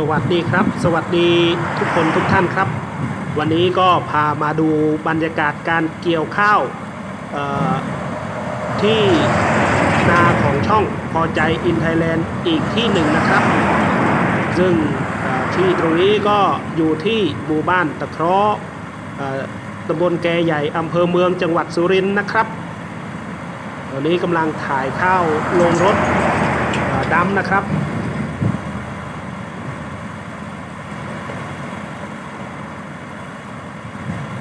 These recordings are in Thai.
สวัสดีครับ สวัสดีทุกคนทุกท่านครับ วันนี้ก็พามาดูบรรยากาศการเกี่ยวข้าวที่นาของช่องพอใจอินไทยแลนด์อีกที่หนึ่งนะครับ ซึ่งที่ตรงนี้ก็อยู่ที่หมู่บ้านตะเคราะห์ตำบลแกใหญ่อำเภอเมืองจังหวัดสุรินทร์นะครับตอนนี้กำลังถ่ายข้าวลงรถดำนะครับ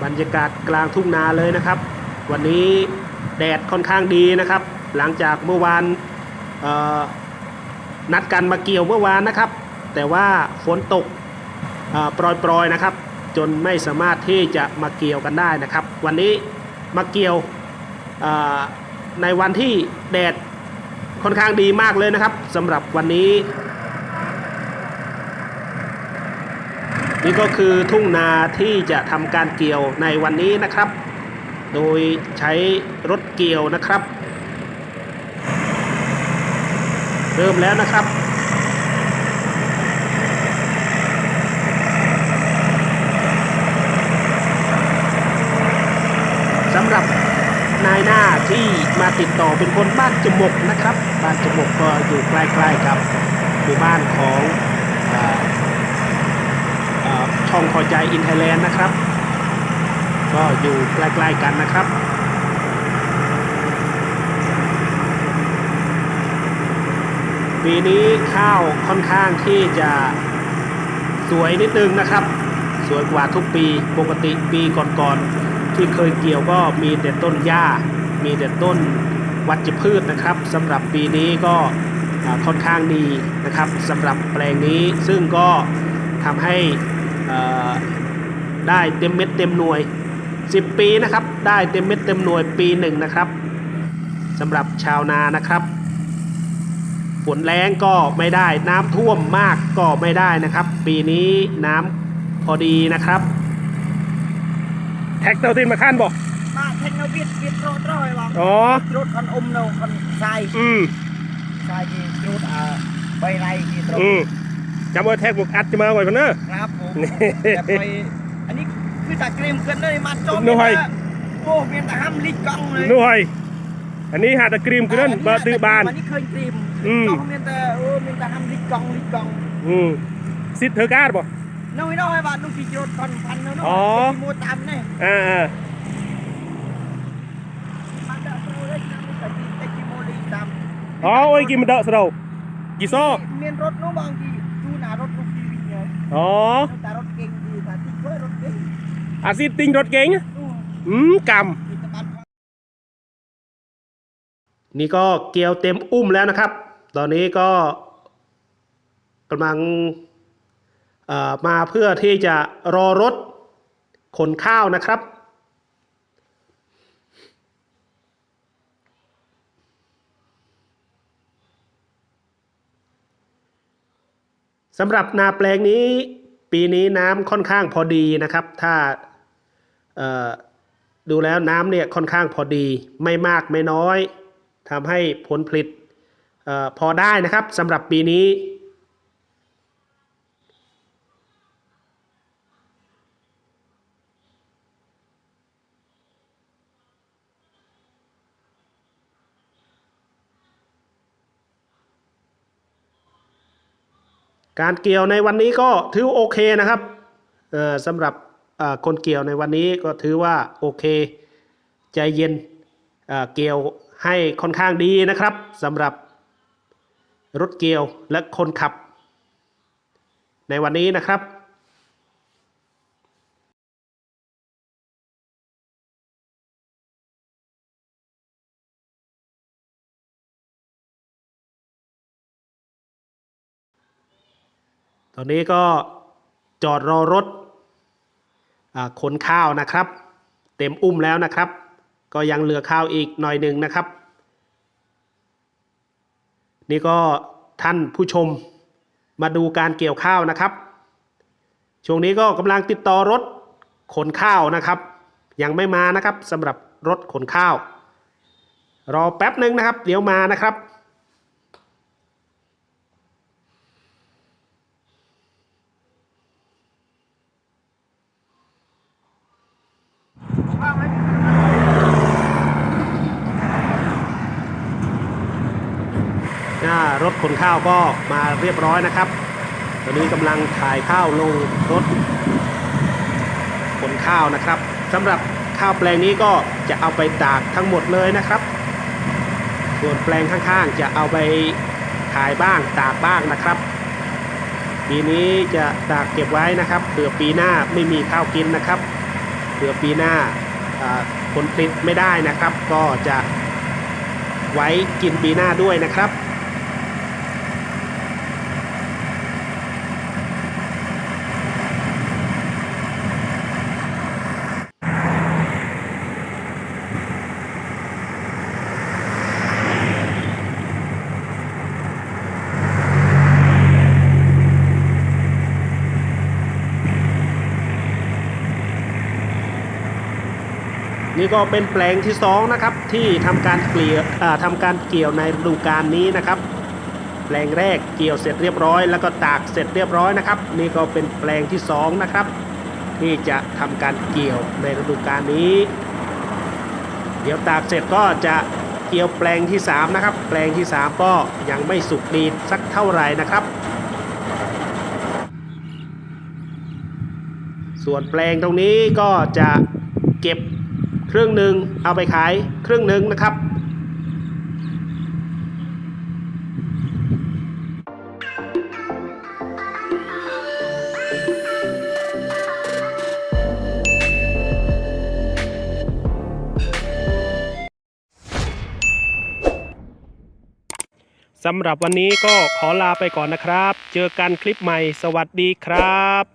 บรรยากาศกลางทุ่งนาเลยนะครับ วันนี้แดดค่อนข้างดีนะครับ หลังจากเมื่อวานนัดกันมาเกี่ยวเมื่อวานนะครับ แต่ว่าฝนตกเออปรอยๆนะครับ จนไม่สามารถที่จะมาเกี่ยวกันได้นะครับ วันนี้มาเกี่ยวในวันที่แดดค่อนข้างดีมากเลยนะครับสำหรับวันนี้ นี่ก็คือทุ่งนาที่จะทำการเกี่ยวในวันนี้นะครับ โดยใช้รถเกี่ยวนะครับ เริ่มแล้วนะครับสำหรับนายหน้าที่มาติดต่อเป็นคนบ้านจมกนะครับ บ้านจมกก็อยู่ใกล้ๆกับหมู่บ้านของ ช่องพอใจอินไทยแลนด์นะครับ ก็อยู่ใกล้ๆกันนะครับปีนี้ข้าวค่อนข้างที่จะสวยนิดนึงนะครับ สวยกว่าทุกปีปกติปีก่อนๆที่เคยเกี่ยวก็มีแต่ต้นหญ้า มีแต่ต้นวัชพืชนะครับสำหรับปีนี้ก็ค่อนข้างดีนะครับสำหรับแปลงนี้ซึ่งก็ทำให้ ได้เต็มเม็ดเต็มหน่วย 10 ปีนะครับ ได้เต็มเม็ดเต็มหน่วยปีหนึ่งนะครับสำหรับชาวนานะครับ ฝนแรงก็ไม่ได้น้ำท่วมมากก็ไม่ได้นะครับ ปีนี้น้ำพอดีนะครับ แท็กเตอร์ตินมาขั้นบอกมาเทคโนวิทวิทโรดร้อยวังอ๋อรถคันอมเนาคันทรายอืมทรายที่รถอ่าใบไรที่ตรงอืมจำไว้แท็กบุกอัดจะมาไว้พนเนอะครับผมนี่ แต่ไปอันนี้คือตะเกรียมเกินเลยมาจมหน่วยโอ้เมียนตะห้ำลิกกองเลยนู่ยอันนี้หาตะกรีมคือนั่นเบอร์ตือบานอันนี้เคยกรีมอืมจอเมียนตะโอ้เมียนตะห้ำลิกกองลิกกองอืมซิดเธอกาดบ่น้อยน้อยบาทลูกขี่รถคันพันนาะอ๋อเป็นโมตามเนี่ยอ่าอ่ามาเดาโปรเลยนะมันก็ติดแต่กิโมลีตามอ๋อโอ้กินมันเดาะสะเดากี่ซอกเมียนรถโน้บ อ๋อแต่รถเก่งดีแต่ที่ช่วยรถเก่งอาซีติ้งรถเก๋งอืมอืมกมีแต่บ้านำนี่ก็เกียวเต็มอุ้มแล้วนะครับ ตอนนี้ก็กำลังมาเพื่อที่จะรอรถขนข้าวนะครับ สำหรับนาแปลงนี้ปีนี้น้ำค่อนข้างพอดีนะครับ ถ้าดูแล้วน้ำเนี่ยค่อนข้างพอดีไม่มากไม่น้อยทำให้ผลผลิตออพอได้นะครับสำหรับปีนี้ การเกี่ยวในวันนี้ก็ถือโอเคนะครับเอ่อสำหรับคนเกี่ยวในวันนี้ก็ถือว่าโอเค ใจเย็นเอ่อเกี่ยวให้ค่อนข้างดีนะครับสำหรับรถเกี่ยวและคนขับ ในวันนี้นะครับ ตอนนี้ก็จอดรอรถขนข้าวนะครับ เต็มอุ้มแล้วนะครับ ก็ยังเหลือข้าวอีกหน่อยหนึ่งนะครับ นี่ก็ท่านผู้ชมมาดูการเกี่ยวข้าวนะครับ ช่วงนี้ก็กำลังติดต่อรถขนข้าวนะครับ ยังไม่มานะครับสำหรับรถขนข้าว รอแป๊บหนึ่งนะครับ เดี๋ยวมานะครับ รถขนข้าวก็มาเรียบร้อยนะครับ ตอนนี้กำลังถ่ายข้าวลงรถขนข้าวนะครับสำหรับข้าวแปลงนี้ก็จะเอาไปตากทั้งหมดเลยนะครับ ส่วนแปลงข้างๆ จะเอาไปขายบ้างตากบ้างนะครับ ปีนี้จะตากเก็บไว้นะครับเผื่อปีหน้าไม่มีข้าวกินนะครับเผื่อปีหน้าอ่าผลผลิตไม่ได้นะครับ ก็จะไว้กินปีหน้าด้วยนะครับ นี่ก็เป็นแปลงที่สองนะครับที่ทำการเกลี่ยอ่าทำการเกี่ยวในฤดูกาลนี้นะครับ แปลงแรกเกี่ยวเสร็จเรียบร้อย แล้วก็ตากเสร็จเรียบร้อยนะครับ นี่ก็เป็นแปลงที่สองนะครับที่จะทำการเกี่ยวในฤดูกาลนี้ เดี๋ยวตากเสร็จก็จะเกี่ยวแปลงที่สามนะครับ แปลงที่สามก็ยังไม่สุกดีสักเท่าไหร่นะครับ ส่วนแปลงตรงนี้ก็จะเก็บ ครึ่งหนึ่งเอาไปขายครึ่งหนึ่งนะครับสำหรับวันนี้ก็ขอลาไปก่อนนะครับ เจอกันคลิปใหม่ สวัสดีครับ